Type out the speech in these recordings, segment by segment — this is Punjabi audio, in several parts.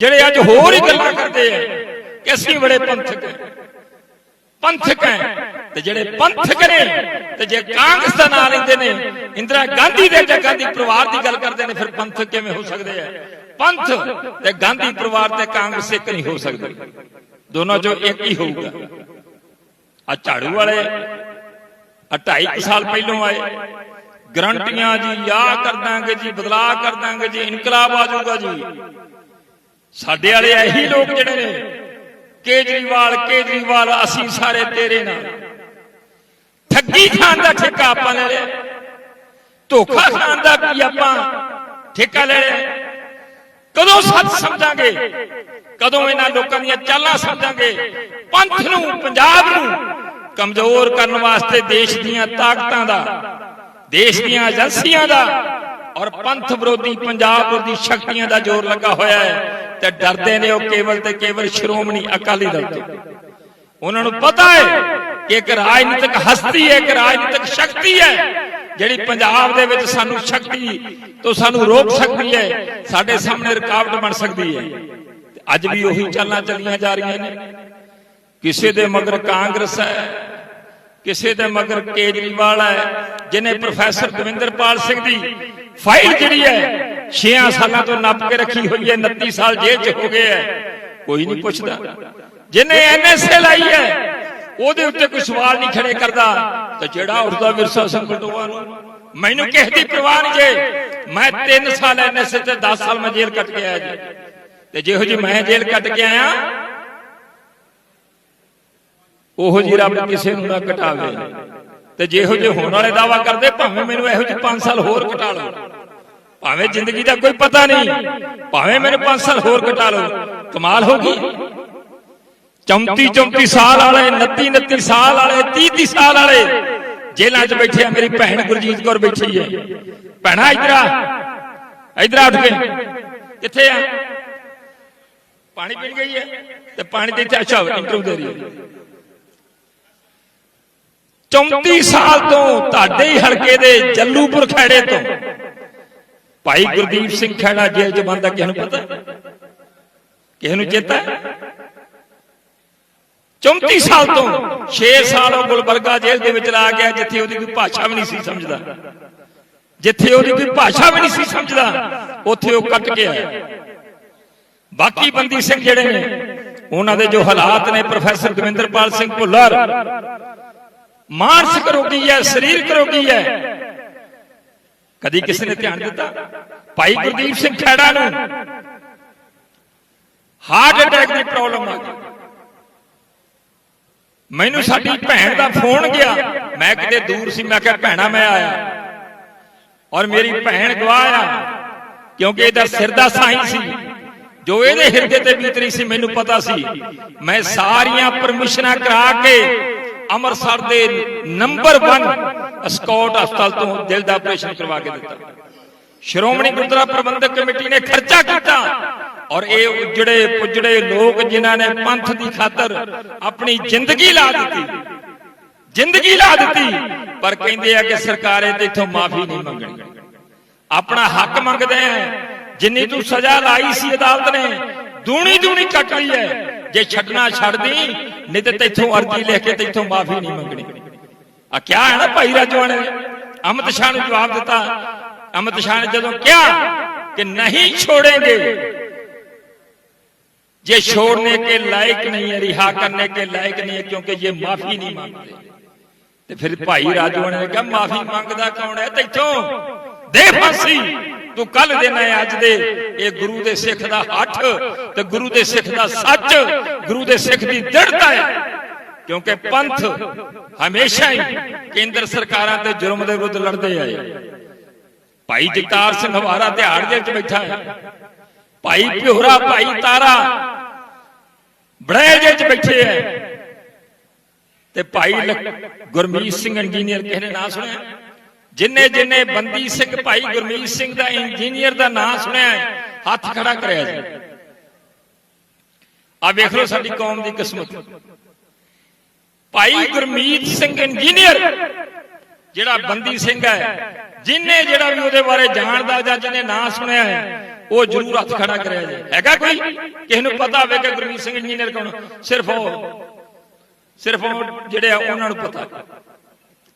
ਜਿਹੜੇ ਅੱਜ ਹੋਰ ਹੀ ਗੱਲਾਂ ਕਰਦੇ ਆ, ਕਿ ਅਸੀਂ ਬੜੇ ਪੰਥਕ ਪੰਥਕ ਹੈ ਤੇ ਜਿਹੜੇ ਪੰਥਕ ਨੇ, ਤੇ ਜੇ ਕਾਂਗਰਸ ਦਾ ਨਾਂ ਲੈਂਦੇ ਨੇ, ਇੰਦਰਾ ਗਾਂਧੀ ਦੇ ਜਾਂ ਗਾਂਧੀ ਪਰਿਵਾਰ ਦੀ ਗੱਲ ਕਰਦੇ ਨੇ, ਫਿਰ ਪੰਥਕ ਕਿਵੇਂ ਹੋ ਸਕਦੇ ਆ? ਪੰਥ ਤੇ ਗਾਂਧੀ ਪਰਿਵਾਰ ਤੇ ਕਾਂਗਰਸ ਇੱਕ ਨਹੀਂ ਹੋ ਸਕਦੇ। ਦੋਨੋਂ ਚੋਂ ਇੱਕ ਹੀ ਹੋਊਗਾ। ਆ ਝਾੜੂ ਵਾਲੇ ਆ ਢਾਈ ਕੁ ਸਾਲ ਪਹਿਲੋਂ ਆਏ। ਗਰੰਟੀਆਂ ਜੀ ਆ ਕਰ ਦਾਂਗੇ ਜੀ ਬਦਲਾ ਕਰ ਦਾਂਗੇ ਜੀ, ਇਨਕਲਾਬ ਆ ਜਾਊਗਾ ਜੀ। ਸਾਡੇ ਵਾਲੇ ਇਹੀ ਲੋਕ ਜਿਹੜੇ ਨੇ, ਕੇਜਰੀਵਾਲ ਕੇਜਰੀਵਾਲ, ਅਸੀਂ ਸਾਰੇ ਤੇਰੇ ਨਾਲ। ਠੱਗੀ ਖਾਣ ਦਾ ਠੇਕਾ ਆਪਾਂ ਲੈ ਲਿਆ। ਧੋਖਾ ਖਾਣ ਦਾ ਵੀ ਆਪਾਂ ਠੇਕਾ ਲੈ ਲਿਆ। ਕਦੋਂ ਸੱਚ ਸਮਝਾਂਗੇ? ਕਦੋਂ ਇਹਨਾਂ ਲੋਕਾਂ ਦੀਆਂ ਚਾਲਾਂ ਸਮਝਾਂਗੇ? ਪੰਥ ਨੂੰ, ਪੰਜਾਬ ਨੂੰ ਕਮਜ਼ੋਰ ਕਰਨ ਵਾਸਤੇ ਦੇਸ਼ ਦੀਆਂ ਤਾਕਤਾਂ ਦਾ, ਦੇਸ਼ ਦੀਆਂ ਏਜੰਸੀਆਂ ਦਾ ਔਰ ਪੰਥ ਵਿਰੋਧੀ, ਪੰਜਾਬ ਵਿਰੋਧੀ ਸ਼ਕਤੀਆਂ ਦਾ ਜ਼ੋਰ ਲੱਗਾ ਹੋਇਆ ਹੈ। ਤੇ ਡਰਦੇ ਨੇ ਉਹ ਕੇਵਲ ਤੇ ਕੇਵਲ ਸ਼੍ਰੋਮਣੀ ਅਕਾਲੀ ਦਲ ਤੋਂ। ਉਹਨਾਂ ਨੂੰ ਪਤਾ ਹੈ ਕਿ ਇੱਕ ਰਾਜਨੀਤਿਕ ਹਸਤੀ ਹੈ, ਇੱਕ ਰਾਜਨੀਤਿਕ ਸ਼ਕਤੀ ਹੈ, ਜਿਹੜੀ ਪੰਜਾਬ ਦੇ ਵਿੱਚ ਸਾਨੂੰ ਸ਼ਕਤੀ ਤੋਂ ਸਾਨੂੰ ਰੋਕ ਸਕਦੀ ਹੈ, ਸਾਡੇ ਸਾਹਮਣੇ ਰੁਕਾਵਟ ਬਣ ਸਕਦੀ ਹੈ। ਅੱਜ ਵੀ ਉਹੀ ਚਾਲਾਂ ਚੱਲੀਆਂ ਜਾ ਰਹੀਆਂ ਨੇ। ਕਿਸੇ ਦੇ ਮਗਰ ਕਾਂਗਰਸ ਹੈ, ਕਿਸੇ ਦੇ ਮਗਰ ਕੇਜਰੀਵਾਲ ਹੈ ਜਿਨੇ ਪ੍ਰੋਫੈਸਰ ਦਵਿੰਦਰਪਾਲ ਸਿੰਘ ਦੀ ਫਾਈਲ ਜਿਹੜੀ ਹੈ 6 ਸਾਲਾਂ ਤੋਂ ਨੱਪ ਕੇ ਰੱਖੀ ਹੋਈ ਹੈ 29 ਸਾਲ ਜੇਲ੍ਹ 'ਚ ਹੋ ਗਏ ਹੈ। ਕੋਈ ਨਹੀਂ ਪੁੱਛਦਾ। ਜਿਹਨੇ ਐਨਐਸਏ ਲਾਈ ਹੈ, ਉਹਦੇ ਉੱਤੇ ਕੋਈ ਸਵਾਲ ਨਹੀਂ ਖੜੇ ਕਰਦਾ। ਤੇ ਜਿਹੜਾ ਉੱਠਦਾ ਵਿਰਸਾ ਸਿੰਘ ਨੂੰ ਮੈਨੂੰ ਕਿਸੇ ਦੀ ਪਰਵਾਹ ਨਹੀਂ ਜੇ, ਮੈਂ 3 ਸਾਲ ਐਨਐਸਏ ਤੇ 10 ਸਾਲ ਮੈਂ ਜੇਲ੍ਹ ਕੱਟ ਕੇ ਆਇਆ ਜੀ। ਤੇ ਜਿਹੋ ਜੀ ਮੈਂ ਜੇਲ੍ਹ ਕੱਟ ਕੇ ਆਇਆ, ਉਹੋ ਜੀ ਰੱਬ ਕਿਸੇ ਨੂੰ ਨਾ ਘਟਾਵੇ। ਤੇ ਜਿਹੋ ਜਿਹੇ ਹੋਣ ਵਾਲੇ ਦਾਵਾ ਕਰਦੇ, ਭਾਵੇਂ ਮੈਨੂੰ ਇਹੋ ਜਿਹੇ 5 ਸਾਲ ਹੋਰ ਘਟਾ ਲਓ। ਭਾਵੇਂ ਜ਼ਿੰਦਗੀ ਦਾ ਕੋਈ ਪਤਾ ਨਹੀਂ, ਭਾਵੇਂ ਮੈਨੂੰ 5 ਸਾਲ ਹੋਰ ਕਟਾ ਲਓ, ਕਮਾਲ ਹੋ ਗਈ। 34 34 ਸਾਲ ਵਾਲੇ 29 29 ਸਾਲ ਵਾਲੇ 30 30 ਸਾਲ ਵਾਲੇ ਜੇਲ੍ਹਾਂ 'ਚ ਬੈਠੇ ਆ ਮੇਰੀ ਭੈਣ ਗੁਰਜੀਤ ਕੌਰ ਬੈਠੀ ਹੈ। ਭੈਣਾ, ਇਧਰ ਆ, ਇਧਰ ਉੱਠ ਕੇ। ਕਿੱਥੇ ਆ? ਪਾਣੀ ਪੀਣ ਗਈ ਹੈ ਤੇ ਪਾਣੀ ਦੇ ਇੱਥੇ ਅੱਛਾ ਇੰਟਰਵਿਊ ਦੇ ਰਹੀ ਹੈ। 34 ਸਾਲ ਤੋਂ ਤੁਹਾਡੇ ਹੀ ਹਲਕੇ ਦੇ ਜੱਲੂਪੁਰ ਖੈੜੇ ਤੋਂ ਭਾਈ ਗੁਰਦੀਪ ਸਿੰਘ ਖੈੜਾ ਜੇਲ੍ਹ 'ਚ ਬੰਦਾ ਕਿਸ ਨੂੰ ਪਤਾ? ਕਿਸ ਨੂੰ ਚੇਤਾ? 34 ਸਾਲ ਤੋਂ 6 ਸਾਲ ਉਹ ਗੁਲਬਰਗਾ ਜੇਲ੍ਹ ਦੇ ਵਿੱਚ ਲਾ ਗਿਆ ਜਿੱਥੇ ਉਹਦੀ ਕੋਈ ਭਾਸ਼ਾ ਵੀ ਨਹੀਂ ਸੀ ਸਮਝਦਾ। ਜਿੱਥੇ ਉਹਦੀ ਕੋਈ ਭਾਸ਼ਾ ਵੀ ਨਹੀਂ ਸੀ ਸਮਝਦਾ, ਉੱਥੇ ਉਹ ਕੱਟ ਕੇ ਆਇਆ। ਬਾਕੀ ਬੰਦੀ ਸਿੰਘ ਜਿਹੜੇ ਨੇ, ਉਹਨਾਂ ਦੇ ਜੋ ਹਾਲਾਤ ਨੇ, ਪ੍ਰੋਫੈਸਰ ਦਵਿੰਦਰਪਾਲ ਸਿੰਘ ਭੁੱਲਰ, ਮਾਨਸਿਕ ਰੋਗੀ ਹੈ, ਸਰੀਰਕ ਰੋਗੀ ਹੈ ਕਦੀ ਕਿਸੇ ਨੇ ਧਿਆਨ ਦਿੱਤਾ? ਭਾਈ ਗੁਰਦੀਪ ਸਿੰਘ ਖੈੜਾ ਨੂੰ। ਹਾਰਟ ਅਟੈਕ ਦੀ ਪ੍ਰੋਬਲਮ ਆ ਗਈ। ਮੈਨੂੰ ਸਾਡੀ ਭੈਣ ਦਾ ਫੋਨ ਗਿਆ। ਮੈਂ ਕਿਤੇ ਦੂਰ ਸੀ ਮੈਂ ਕਿਹਾ ਭੈਣਾ ਮੈਂ ਆਇਆ। ਔਰ ਮੇਰੀ ਭੈਣ ਗਵਾਹ ਆ। ਕਿਉਂਕਿ ਇਹਦਾ ਸਿਰ ਦਾ ਸਾਈਂ ਸੀ। ਜੋ ਇਹਦੇ ਹਿਰਦੇ ਤੇ ਬੀਤ ਰਹੀ ਸੀ ਮੈਨੂੰ ਪਤਾ ਸੀ। ਮੈਂ ਸਾਰੀਆਂ ਪਰਮਿਸ਼ਨਾਂ ਕਰਾ ਕੇ ਅੰਮ੍ਰਿਤਸਰ ਦੇ ਨੰਬਰ 1 ਸਕਾਟ ਹਸਪਤਾਲ ਤੋਂ ਦਿਲ ਦਾ ਆਪਰੇਸ਼ਨ ਕਰਵਾ ਕੇ ਦਿੱਤਾ। ਸ਼੍ਰੋਮਣੀ ਗੁਰਦੁਆਰਾ ਪ੍ਰਬੰਧਕ ਕਮੇਟੀ ਨੇ ਖਰਚਾ ਕੀਤਾ ਔਰ ਇਹ ਉਜੜੇ ਪੁੱਜੜੇ ਲੋਕ ਜਿਨ੍ਹਾਂ ਨੇ ਪੰਥ ਦੀ ਖਾਤਰ ਆਪਣੀ ਜ਼ਿੰਦਗੀ ਲਾ ਦਿੱਤੀ। ਜ਼ਿੰਦਗੀ ਲਾ ਦਿੱਤੀ, ਪਰ ਕਹਿੰਦੇ ਆ ਕਿ ਸਰਕਾਰੇ ਤੇ ਇਥੋਂ ਮਾਫੀ ਨਹੀਂ ਮੰਗਣੀ। ਆਪਣਾ ਹੱਕ ਮੰਗਦੇ ਆ, ਜਿੰਨੀ ਤੂੰ ਸਜ਼ਾ ਲਾਈ ਸੀ ਅਦਾਲਤ ਨੇ ਦੂਣੀ ਦੂਣੀ ਕੱਟ ਲਈ ਹੈ। ਜੇ ਛੱਡਣਾ ਛੱਡਦੀ, ਨਹੀਂ ਤੇ ਤੈਥੋਂ ਅਰਜ਼ੀ ਲਿਖ ਕੇ ਤੈਥੋਂ ਮਾਫੀ ਨਹੀਂ ਮੰਗਣੀ। ਆ ਕਿਹਾ ਹੈ ਨਾ ਭਾਈ ਰਾਜਵਾ ਨੇ ਅਮਿਤ ਸ਼ਾਹ ਨੂੰ ਜਵਾਬ ਦਿੱਤਾ। ਅਮਿਤ ਸ਼ਾਹ ਨੇ ਜਦੋਂ ਕਿਹਾ ਕਿ ਨਹੀਂ ਛੋੜेंगे ये छोड़ने के लायक नहीं है रिहा करने के लायक नहीं है क्योंकि ये माफी नहीं मांगते ਤੇ ਫਿਰ ਭਾਈ ਰਾਜੂ ਨੇ ਕਿਹਾ, ਮਾਫੀ ਮੰਗਦਾ ਕੌਣ ਹੈ? ਤੈਥੋਂ ਦੇ ਫਾਂਸੀ। ਤੂੰ ਕੱਲ ਦੇਣਾ ਹੈ ਅੱਜ ਦੇ। ਇਹ ਗੁਰੂ ਦੇ ਸਿੱਖ ਦਾ ਹੱਠ ਤੇ ਗੁਰੂ ਦੇ ਸਿੱਖ ਦਾ ਸੱਚ। ਗੁਰੂ ਦੇ ਸਿੱਖ ਦੀ ਦ੍ਰਿੜਤਾ ਹੈ। ਕਿਉਂਕਿ ਪੰਥ ਹਮੇਸ਼ਾ ਹੀ ਕੇਂਦਰ ਸਰਕਾਰਾਂ ਤੇ ਜੁਰਮ ਦੇ ਵਿਰੁੱਧ ਲੜਦੇ ਆਏ। ਭਾਈ ਜਗਤਾਰ ਸਿੰਘ ਹਵਾਰਾ ਦਿਹਾੜ ਦੇ ਵਿੱਚ ਬੈਠਾ ਹੈ। ਭਾਈ ਪਿਹਰਾ ਭਾਈ ਤਾਰਾ ਬੜੇਜੇ ਚ ਬੈਠੇ ਹੈ। ਤੇ ਭਾਈ ਗੁਰਮੀਤ ਸਿੰਘ ਇੰਜੀਨੀਅਰ, ਕਿਸੇ ਨੇ ਨਾਂ ਸੁਣਿਆ? ਜਿੰਨੇ ਜਿੰਨੇ ਬੰਦੀ ਸਿੰਘ, ਭਾਈ ਗੁਰਮੀਤ ਸਿੰਘ ਦਾ ਇੰਜੀਨੀਅਰ ਦਾ ਨਾਂ ਸੁਣਿਆ ਹੱਥ ਖੜਾ ਕਰਿਆ ਜੀ। ਆ ਵੇਖ ਲਓ ਸਾਡੀ ਕੌਮ ਦੀ ਕਿਸਮਤ। ਭਾਈ ਗੁਰਮੀਤ ਸਿੰਘ ਇੰਜੀਨੀਅਰ ਜਿਹੜਾ ਬੰਦੀ ਸਿੰਘ ਹੈ, ਜਿਨੇ ਜਿਹੜਾ ਵੀ ਉਹਦੇ ਬਾਰੇ ਜਾਣਦਾ ਜਾਂ ਜਿਹਨੇ ਨਾਂ ਸੁਣਿਆ ਹੈ, ਉਹ ਜ਼ਰੂਰ ਹੱਥ ਖੜਾ ਕਰਿਆ ਜੇ ਹੈਗਾ ਕੋਈ? ਕਿਸੇ ਨੂੰ ਪਤਾ ਹੋਵੇ ਕਿ ਗੁਰਮੀਤ ਸਿੰਘ ਇੰਜੀਨੀਅਰ ਕੌਣ? ਸਿਰਫ ਉਹ ਸਿਰਫ ਉਹ ਜਿਹੜੇ ਆ, ਉਹਨਾਂ ਨੂੰ ਪਤਾ।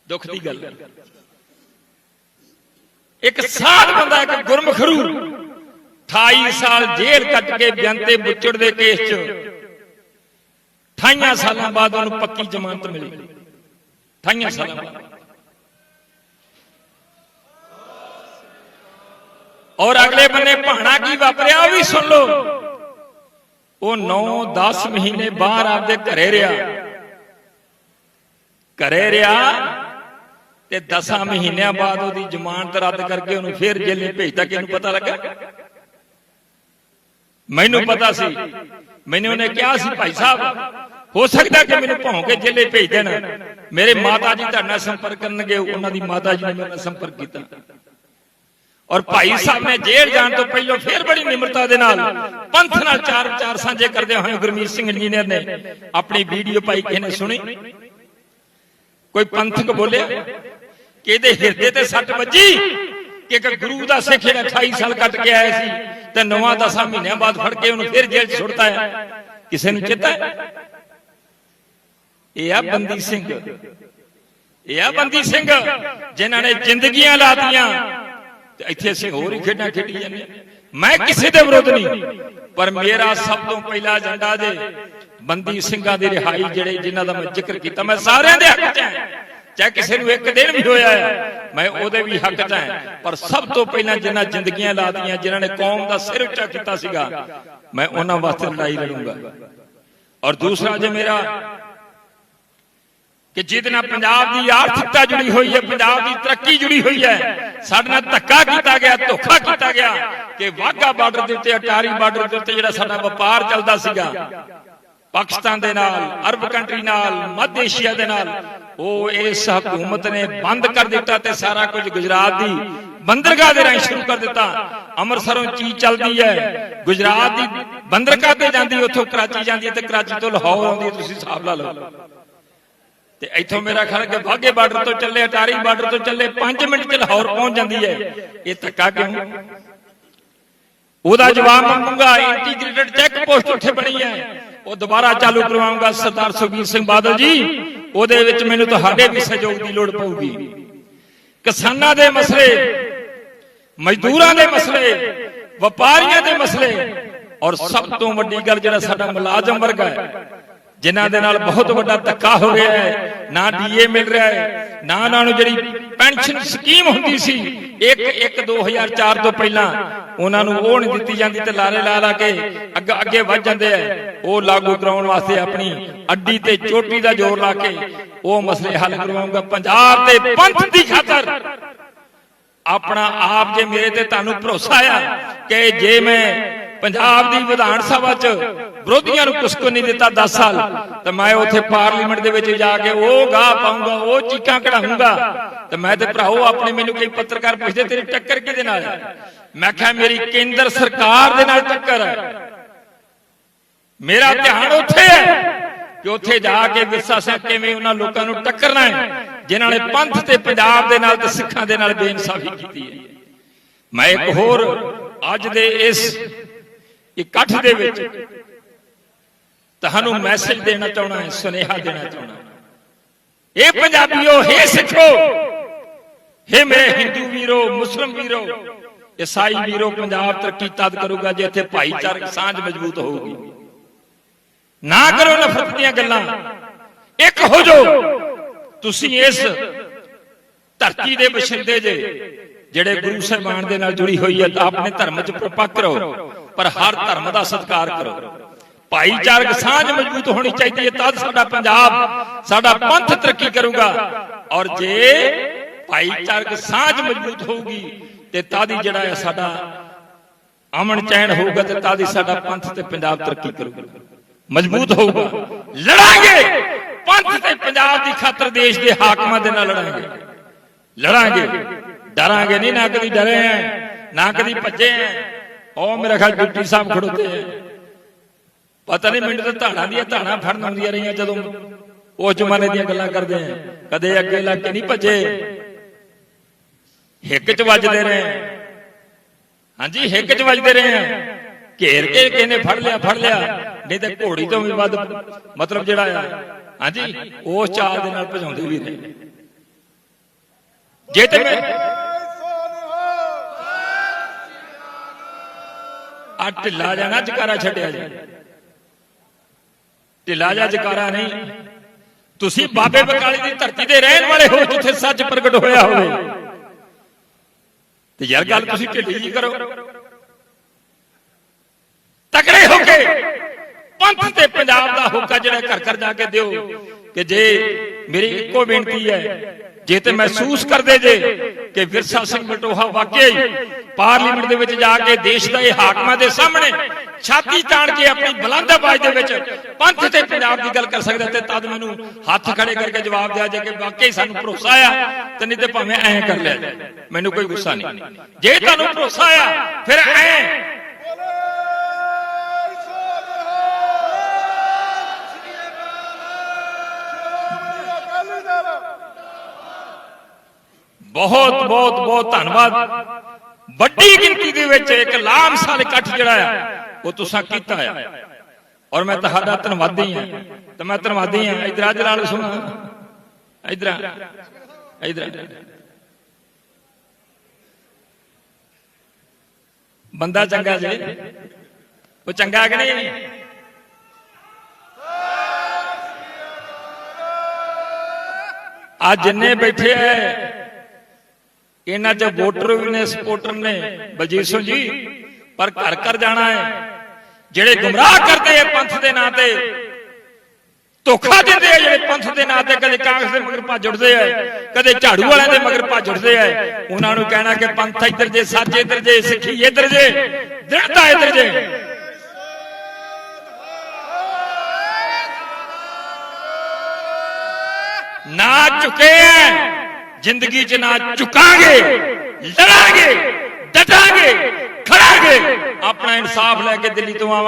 ਦੁੱਖ ਦੀ ਗੱਲ ਹੈ। ਇੱਕ ਸਾਧ ਬੰਦਾ, ਇੱਕ ਗੁਰਮਖਰੂ 28 ਸਾਲ ਜੇਲ੍ਹ ਕੱਟ ਕੇ ਬਿਆੰਤੇ ਬੁੱਚੜ ਦੇ ਕੇਸ 'ਚ 28 ਸਾਲਾਂ ਬਾਅਦ ਉਹਨੂੰ ਪੱਕੀ ਜ਼ਮਾਨਤ ਮਿਲੀ। 28 ਸਾਲਾਂ ਬਾਅਦ। ਔਰ ਅਗਲੇ ਬੰਨੇ ਭਾਣਾ ਕੀ ਵਾਪਰਿਆ ਉਹ ਵੀ ਸੁਣ ਲਓ। ਉਹ 9-10 ਮਹੀਨੇ ਬਾਹਰ ਆਪਦੇ ਘਰੇ ਰਿਹਾ। ਘਰੇ ਰਿਹਾ ਤੇ 10 ਮਹੀਨਿਆਂ ਬਾਅਦ ਉਹਦੀ ਜ਼ਮਾਨਤ ਰੱਦ ਕਰਕੇ ਉਹਨੂੰ ਫੇਰ ਜੇਲੇ ਭੇਜਤਾ। ਕਿ ਇਹਨੂੰ ਪਤਾ ਲੱਗਾ? ਮੈਨੂੰ ਪਤਾ ਸੀ। ਮੈਨੂੰ ਉਹਨੇ ਕਿਹਾ ਸੀ, ਭਾਈ ਸਾਹਿਬ ਹੋ ਸਕਦਾ ਕਿ ਮੈਨੂੰ ਭੌਂ ਕੇ ਜੇਲੇ ਭੇਜ ਦੇਣ। ਮੇਰੇ ਮਾਤਾ ਜੀ ਤੁਹਾਡੇ ਨਾਲ ਸੰਪਰਕ ਕਰਨਗੇ, ਉਹਨਾਂ ਦੀ ਮਾਤਾ ਜੀ ਨੇ ਮੇਰੇ ਨਾਲ ਸੰਪਰਕ ਕੀਤਾ। ਔਰ ਭਾਈ ਸਾਹਿਬ ਨੇ ਜੇਲ੍ਹ ਜਾਣ ਤੋਂ ਪਹਿਲਾਂ ਫੇਰ ਬੜੀ ਨਿਮਰਤਾ ਦੇ ਨਾਲ ਪੰਥ ਨਾਲ ਚਾਰ ਚਾਰ ਸਾਂਝੇ ਕਰਦੇ ਹੋਏ ਗੁਰਮੀਤ ਸਿੰਘ ਇੰਜੀਨੀਅਰ ਨੇ ਆਪਣੀ ਵੀਡੀਓ ਪਾਈ ਕਿਸੇ ਨੇ ਸੁਣੀ। ਕੋਈ ਪੰਥਕ ਬੋਲਿਆ ਕਿ ਇਹਦੇ ਹਿਰਦੇ ਤੇ ਸੱਟ ਵੱਜੀ ਕਿ ਇੱਕ ਗੁਰੂ ਦਾ ਸਿੱਖ ਜਿਹੜਾ 28 ਸਾਲ ਕੱਟ ਕੇ ਆਇਆ ਸੀ ਤੇ ਨਵਾਂ 10 ਮਹੀਨਿਆਂ ਬਾਅਦ ਫੜ ਕੇ ਉਹਨੂੰ ਫਿਰ ਜੇਲ੍ਹ 'ਚ ਸੁੱਟਤਾ ਹੈ। ਕਿਸੇ ਨੂੰ ਚੇਤਾ ਹੈ? ਇਹ ਆ ਬੰਦੀ ਸਿੰਘ। ਇਹ ਆ ਬੰਦੀ ਸਿੰਘ ਜਿਨ੍ਹਾਂ ਨੇ ਜ਼ਿੰਦਗੀਆਂ ਲਾਤੀਆਂ। ਤੇ ਇੱਥੇ ਅਸੀਂ ਹੋਰ ਹੀ ਖੇਡਾਂ ਖੇਡੀ ਜਾਂਦੇ। ਮੈਂ ਕਿਸੇ ਦੇ ਵਿਰੁੱਧ ਨਹੀਂ ਪਰ ਮੇਰਾ ਸਭ ਤੋਂ ਪਹਿਲਾ ਏਜੰਡਾ ਜੇ ਬੰਦੀ ਸਿੰਘਾਂ ਦੀ ਰਿਹਾਈ ਜਿਹੜੇ ਜਿਨ੍ਹਾਂ ਦਾ ਮੈਂ ਜ਼ਿਕਰ ਕੀਤਾ। ਮੈਂ ਸਾਰਿਆਂ ਦੇ ਹੱਕ 'ਚ ਹਾਂ। ਚਾਹੇ ਕਿਸੇ ਨੂੰ ਇੱਕ ਦਿਨ ਵੀ ਹੋਇਆ ਹੈ ਮੈਂ ਉਹਦੇ ਵੀ ਹੱਕ 'ਚ ਹਾਂ। ਪਰ ਸਭ ਤੋਂ ਪਹਿਲਾਂ ਜਿਨ੍ਹਾਂ ਜ਼ਿੰਦਗੀਆਂ ਲਾਤੀਆਂ ਜਿਨ੍ਹਾਂ ਨੇ ਕੌਮ ਦਾ ਸਿਰ ਉੱਚਾ ਕੀਤਾ ਸੀਗਾ। ਮੈਂ ਉਹਨਾਂ ਵਾਸਤੇ ਲੜਾਈ ਲੜੂੰਗਾ। ਔਰ ਦੂਸਰਾ ਜੇ ਮੇਰਾ ਕਿ ਜਿਹਦੇ ਨਾਲ ਪੰਜਾਬ ਦੀ ਆਰਥਿਕਤਾ ਜੁੜੀ ਹੋਈ ਹੈ, ਪੰਜਾਬ ਦੀ ਤਰੱਕੀ ਜੁੜੀ ਹੋਈ ਹੈ, ਸਾਡੇ ਨਾਲ ਧੱਕਾ ਕੀਤਾ ਗਿਆ, ਧੋਖਾ ਕੀਤਾ ਗਿਆ ਕਿ ਵਾਗਾ ਬਾਰਡਰ ਦੇ ਉੱਤੇ, ਅਟਾਰੀ ਬਾਰਡਰ ਦੇ ਉੱਤੇ ਜਿਹੜਾ ਸਾਡਾ ਵਪਾਰ ਚੱਲਦਾ ਸੀਗਾ, ਪਾਕਿਸਤਾਨ ਦੇ ਨਾਲ, ਅਰਬ ਕੰਟਰੀ ਨਾਲ, ਮੱਧ ਏਸ਼ੀਆ ਦੇ ਨਾਲ, ਉਹ ਇਸ ਹਕੂਮਤ ਨੇ ਬੰਦ ਕਰ ਦਿੱਤਾ ਤੇ ਸਾਰਾ ਕੁਝ ਗੁਜਰਾਤ ਦੀ ਬੰਦਰਗਾਹ ਦੇ ਰਾਹੀਂ ਸ਼ੁਰੂ ਕਰ ਦਿੱਤਾ। ਅੰਮ੍ਰਿਤਸਰੋਂ ਚੀਜ਼ ਚੱਲਦੀ ਹੈ, ਗੁਜਰਾਤ ਦੀ ਬੰਦਰਗਾਹ ਤੇ ਜਾਂਦੀ, ਉੱਥੋਂ ਕਰਾਚੀ ਜਾਂਦੀ ਹੈ ਤੇ ਕਰਾਚੀ ਤੋਂ ਲਾਹੌਰ ਆਉਂਦੀ ਹੈ, ਤੁਸੀਂ ਹਿਸਾਬ ਲਾ ਲਓ। ਤੇ ਇੱਥੋਂ ਮੇਰਾ ਖਿਆਲ ਕਿ ਵਾਗੇ ਬਾਰਡਰ ਤੋਂ ਚੱਲੇ, ਅਟਾਰੀ ਬਾਰਡਰ ਤੋਂ ਚੱਲੇ 5 ਮਿੰਟ ਚ ਲਾਹੌਰ ਪਹੁੰਚ ਜਾਂਦੀ ਹੈ। ਇਹ ਧੱਕਾ ਕਿਉਂ? ਉਹਦਾ ਜਵਾਬ ਮੰਗੂਗਾ, ਇੰਟੀਗ੍ਰੇਟਡ ਚੈੱਕ ਪੋਸਟ ਉੱਥੇ ਬਣੀ ਹੈ। ਉਹ ਦੁਬਾਰਾ ਚਾਲੂ ਕਰਵਾਉਂਗਾ ਸਰਦਾਰ ਸੁਖਬੀਰ ਸਿੰਘ ਬਾਦਲ ਜੀ। ਉਹਦੇ ਵਿੱਚ ਮੈਨੂੰ ਤੁਹਾਡੇ ਵੀ ਸਹਿਯੋਗ ਦੀ ਲੋੜ ਪਊਗੀ। ਕਿਸਾਨਾਂ ਦੇ ਮਸਲੇ, ਮਜ਼ਦੂਰਾਂ ਦੇ ਮਸਲੇ, ਵਪਾਰੀਆਂ ਦੇ ਮਸਲੇ। ਔਰ ਸਭ ਤੋਂ ਵੱਡੀ ਗੱਲ ਜਿਹੜਾ ਸਾਡਾ ਮੁਲਾਜ਼ਮ ਵਰਗ ਹੈ ਜਿਨ੍ਹਾਂ ਦੇ ਨਾਲ ਬਹੁਤ ਵੱਡਾ ਧੱਕਾ ਹੋ ਰਿਹਾ ਹੈ, ਨਾ ਡੀਏ ਮਿਲ ਰਿਹਾ ਹੈ, ਨਾ ਉਹਨਾਂ ਨੂੰ ਜਿਹੜੀ ਪੈਨਸ਼ਨ ਸਕੀਮ ਹੁੰਦੀ ਸੀ 1 1 2004 ਤੋਂ ਪਹਿਲਾਂ ਉਹਨਾਂ ਨੂੰ ਉਹ ਨਹੀਂ ਦਿੱਤੀ ਜਾਂਦੀ ਤੇ ਲਾਰੇ ਲਾ ਲਾ ਕੇ ਅੱਗੇ ਅੱਗੇ ਵੱਧ ਜਾਂਦੇ ਆ। ਉਹ ਲਾਗੂ ਕਰਾਉਣ ਵਾਸਤੇ ਆਪਣੀ ਅੱਡੀ ਤੇ ਚੋਟੀ ਦਾ ਜ਼ੋਰ ਲਾ ਕੇ ਉਹ ਮਸਲੇ ਹੱਲ ਕਰਵਾਉਂਗਾ ਪੰਜਾਬ ਤੇ ਪੰਥ ਦੀ ਖਾਤਰ ਆਪਣਾ ਆਪ ਜੇ ਮੇਰੇ ਤੇ ਤੁਹਾਨੂੰ ਭਰੋਸਾ ਆ ਕਿ ਜੇ ਮੈਂ ਪੰਜਾਬ ਦੀ ਵਿਧਾਨ ਸਭਾ 'ਚ ਵਿਰੋਧੀਆਂ ਨੂੰ ਕੁਛ ਕੋ ਨਹੀਂ ਦਿੱਤਾ 10 ਸਾਲ। ਤੇ ਮੈਂ ਉੱਥੇ ਪਾਰਲੀਮੈਂਟ ਦੇ ਵਿੱਚ ਜਾ ਕੇ ਉਹ ਗਾਹ ਪਾਉਂਗਾ ਉਹ ਚੀਕਾਂ ਕਢਾਉਂਗਾ ਤੇ ਮੈਂ ਤੇ ਭਰਾਓ ਆਪਣੇ ਮੈਨੂੰ ਕਈ ਪੱਤਰਕਾਰ ਪੁੱਛਦੇ, ਤੇਰੀ ਟੱਕਰ ਕਿਹਦੇ ਨਾਲ ਮੈਂ ਕਿਹਾ, ਮੇਰੀ ਕੇਂਦਰ ਸਰਕਾਰ ਦੇ ਨਾਲ ਟੱਕਰ ਹੈ। ਮੇਰਾ ਧਿਆਨ ਉੱਥੇ ਹੈ ਕਿ ਉੱਥੇ ਜਾ ਕੇ ਵਿਰਸਾ ਸਿੰਘ ਕਿਵੇਂ ਉਹਨਾਂ ਲੋਕਾਂ ਨੂੰ ਟੱਕਰਨਾ ਹੈ, ਜਿਨ੍ਹਾਂ ਨੇ ਪੰਥ ਤੇ ਪੰਜਾਬ ਦੇ ਨਾਲ ਤੇ ਸਿੱਖਾਂ ਦੇ ਨਾਲ ਬੇਇਨਸਾਫੀ ਕੀਤੀ ਹੈ। ਮੈਂ ਇੱਕ ਹੋਰ ਅੱਜ ਦੇ ਇਸ ਇਕੱਠ ਦੇ ਵਿੱਚ। ਤੁਹਾਨੂੰ ਮੈਸੇਜ ਦੇਣਾ ਚਾਹਣਾ ਹੈ, ਸੁਨੇਹਾ ਦੇਣਾ ਚਾਹਣਾ ਇਹ ਪੰਜਾਬੀਓ ਹੇ ਸਿੱਖੋ। ਹੇ ਮੇਰੇ ਹਿੰਦੂ ਵੀਰੋ, ਮੁਸਲਮ ਵੀਰੋ, ਈਸਾਈ ਵੀਰੋ, ਪੰਜਾਬ ਤਰੱਕੀ ਤਦ ਕਰੂਗਾ ਜੇ ਇੱਥੇ ਭਾਈਚਾਰਕ ਸਾਂਝ ਮਜ਼ਬੂਤ ਹੋਊਗੀ। ਨਾ ਕਰੋ ਨਫ਼ਰਤ ਦੀਆਂ ਗੱਲਾਂ। ਇੱਕ ਹੋ ਜਾਓ ਤੁਸੀਂ ਇਸ ਧਰਤੀ ਦੇ ਬਸ਼ਿੰਦੇ ਜੇ, ਜਿਹੜੇ ਗੁਰੂ ਸਾਹਿਬਾਨ ਦੇ ਨਾਲ ਜੁੜੀ ਹੋਈ ਹੈ, ਤਾਂ ਆਪਣੇ ਧਰਮ 'ਚ ਪ੍ਰਪੱਕ ਰਹੋ। ਪਰ ਹਰ ਧਰਮ ਦਾ ਸਤਿਕਾਰ ਕਰੋ। ਭਾਈਚਾਰਕ ਸਾਂਝ ਮਜ਼ਬੂਤ ਹੋਣੀ ਚਾਹੀਦੀ ਹੈ, ਤਦ ਸਾਡਾ ਪੰਜਾਬ, ਸਾਡਾ ਪੰਥ ਤਰੱਕੀ ਕਰੂਗਾ। ਔਰ ਜੇ ਭਾਈਚਾਰਕ ਸਾਂਝ ਮਜ਼ਬੂਤ ਹੋਊਗੀ, ਤੇ ਤਦ ਹੀ ਜਿਹੜਾ ਹੈ ਸਾਡਾ ਅਮਨ ਚੈਨ ਹੋਊਗਾ, ਤੇ ਤਦ ਹੀ ਸਾਡਾ ਪੰਥ ਤੇ ਪੰਜਾਬ ਤਰੱਕੀ ਕਰੂਗਾ। ਮਜ਼ਬੂਤ ਹੋਊਗਾ। ਲੜਾਂਗੇ! ਪੰਥ ਤੇ ਪੰਜਾਬ ਦੀ ਖਾਤਰ ਦੇਸ਼ ਦੇ ਹਾਕਮਾਂ ਦੇ ਨਾਲ ਲੜਾਂਗੇ। ਲੜਾਂਗੇ। ਡਰਾਂਗੇ ਨਹੀਂ ਨਾ ਕਦੀ ਡਰੇ ਆ ਨਾ ਕਦੀ ਭੱਜੇ ਆ ਉਹ ਮੇਰਾ ਖਿਆਲ ਡਿਪਟੀ ਸਾਹਿਬ ਖੜੋਤੇ ਪਤਾ ਨਹੀਂ ਮੈਨੂੰ ਤਾਂ ਧਾਣਾ ਦੀਆਂ ਧਾਣਾ ਫੜਨ ਆਉਂਦੀਆਂ ਰਹੀਆਂ ਜਦੋਂ। ਉਹ ਜ਼ਮਾਨੇ ਦੀਆਂ ਗੱਲਾਂ ਕਰਦੇ ਆ। ਕਦੇ ਅੱਗੇ ਲੱਗ ਕੇ ਨਹੀਂ ਭੱਜੇ। ਹਿੱਕ ਚ ਵੱਜਦੇ ਰਹੇ ਹਾਂਜੀ, ਹਿੱਕ ਚ ਵੱਜਦੇ ਰਹੇ ਆ ਘੇਰ ਕੇ ਕਿਸੇ ਫੜ ਲਿਆ ਫੜ ਲਿਆ। ਨਹੀਂ ਤੇ ਘੋੜੀ ਤੋਂ ਵੀ ਵੱਧ ਮਤਲਬ ਜਿਹੜਾ ਆ। ਹਾਂਜੀ ਉਸ ਚਾਲ ਦੇ ਨਾਲ ਭਜਾਉਂਦੇ ਵੀ ਰਹੇ ਜੇ ਤੇ ਮੈਂ ਆ ਢਿੱਲਾ ਜਾਣਾ ਜਕਾਰਾ ਛੱਡਿਆ ਜੀ। ਢਿੱਲਾ ਜਾ ਜਕਾਰਾ ਨਹੀਂ। ਤੁਸੀਂ ਬਾਬੇ ਬਕਾਲੀ ਦੀ ਧਰਤੀ ਤੇ ਰਹਿਣ ਵਾਲੇ ਹੋ, ਜਿੱਥੇ ਸੱਚ ਪ੍ਰਗਟ ਹੋਇਆ ਹੋਵੇ। ਤੇ ਯਾਰ ਗੱਲ ਤੁਸੀਂ ਢਿੱਲੀ ਜੀ ਕਰੋ। ਤਕੜੇ ਹੋ ਕੇ ਪੰਥ ਤੇ ਪੰਜਾਬ ਦਾ ਹੋਕਾ ਜਿਹੜਾ ਘਰ ਘਰ ਜਾ ਕੇ ਦਿਓ, ਕਿ ਜੇ ਮੇਰੀ ਇੱਕੋ ਬੇਨਤੀ ਹੈ ਜੇ ਤੇ ਮਹਿਸੂਸ ਕਰਦੇ ਜੇ ਕਿ ਵਿਰਸਾ ਸਿੰਘ ਬਟੋਹਾ ਵਾਕਿਆ ਹੀ ਪਾਰਲੀਮੈਂਟ ਦੇ ਵਿੱਚ ਜਾ ਕੇ ਦੇਸ਼ ਦਾ ਇਹ ਹਾਕਮਾਂ ਦੇ ਸਾਹਮਣੇ ਛਾਤੀ ਤਾਣ ਕੇ ਆਪਣੀ ਬੁਲੰਦ ਆਵਾਜ਼ ਦੇ ਵਿੱਚ ਪੰਥ ਤੇ ਪੰਜਾਬ ਦੀ ਗੱਲ ਕਰ ਸਕਦਾ ਤੇ ਤਦ ਮੈਨੂੰ ਹੱਥ ਖੜੇ ਕਰਕੇ ਜਵਾਬ ਦਿਆ ਜੇ ਕਿ ਵਾਕਈ ਸਾਨੂੰ ਭਰੋਸਾ ਆ ਤੇ ਨਹੀਂ ਤੇ ਭਾਵੇਂ ਐਂ ਕਰ ਲਿਆ। ਮੈਨੂੰ ਕੋਈ ਗੁੱਸਾ ਨਹੀਂ ਜੇ ਤੁਹਾਨੂੰ ਭਰੋਸਾ ਆ ਫਿਰ ਐਂ ਬਹੁਤ ਬਹੁਤ ਬਹੁਤ ਧੰਨਵਾਦ। ਵੱਡੀ ਗਿਣਤੀ ਦੇ ਵਿੱਚ ਇੱਕ ਲਾਮਸਾਲ ਇਕੱਠ ਜਿਹੜਾ ਆ, ਉਹ ਤੁਸੀਂ ਕੀਤਾ ਆ। ਔਰ ਮੈਂ ਤੁਹਾਡਾ ਧੰਨਵਾਦੀ ਹਾਂ ਤੇ ਮੈਂ ਧੰਨਵਾਦੀ ਹਾਂ ਇਧਰ ਅੱਜ ਨਾਲ ਸੁਣ। ਇਧਰ ਇਧਰ ਬੰਦਾ ਚੰਗਾ ਜੀ। ਉਹ ਚੰਗਾ ਕਿ ਨਹੀਂ? ਆ ਜਿੰਨੇ ਬੈਠੇ ਐ ਇਹਨਾਂ ਚ ਵੋਟਰ ਵੀ ਨੇ ਸਪੋਰਟਰ ਨੇ, ਬਲਜੀਤ ਸਿੰਘ ਜੀ। ਪਰ ਘਰ ਘਰ ਜਾਣਾ ਹੈ। ਜਿਹੜੇ ਗੁੰਮਰਾਹ ਕਰਦੇ ਆ ਪੰਥ ਦੇ ਨਾਂ ਤੇ, ਧੋਖਾ ਦਿੰਦੇ ਆ ਜਿਹੜੇ ਪੰਥ ਦੇ ਨਾਂ ਤੇ। ਕਦੇ ਕਾਂਗਰਸ ਦੇ ਮਗਰ ਭੱਜ ਉੱਠਦੇ ਆ, ਕਦੇ ਝਾੜੂ ਵਾਲਿਆਂ ਦੇ ਮਗਰ ਭੱਜ ਉੱਠਦੇ ਆ। ਉਹਨਾਂ ਨੂੰ ਕਹਿਣਾ ਕਿ ਪੰਥ ਇੱਧਰ ਜੇ, ਸੱਚ ਇੱਧਰ ਜੇ, ਸਿੱਖੀ ਇੱਧਰ ਜੇ, ਦ੍ਰਿੜਤਾ ਇੱਧਰ ਜੇ। ਨਾ ਚੁੱਕੇ ਐ। ਜ਼ਿੰਦਗੀ 'ਚ ਨਾ ਝੁਕਾਂਗੇ ਲੜਾਂਗੇ ਡਟਾਂਗੇ ਖੜਾਂਗੇ। ਆਪਣਾ ਇਨਸਾਫ ਲੈ ਕੇ ਦਿੱਲੀ ਤੋਂ ਆਵਾਂਗੇ।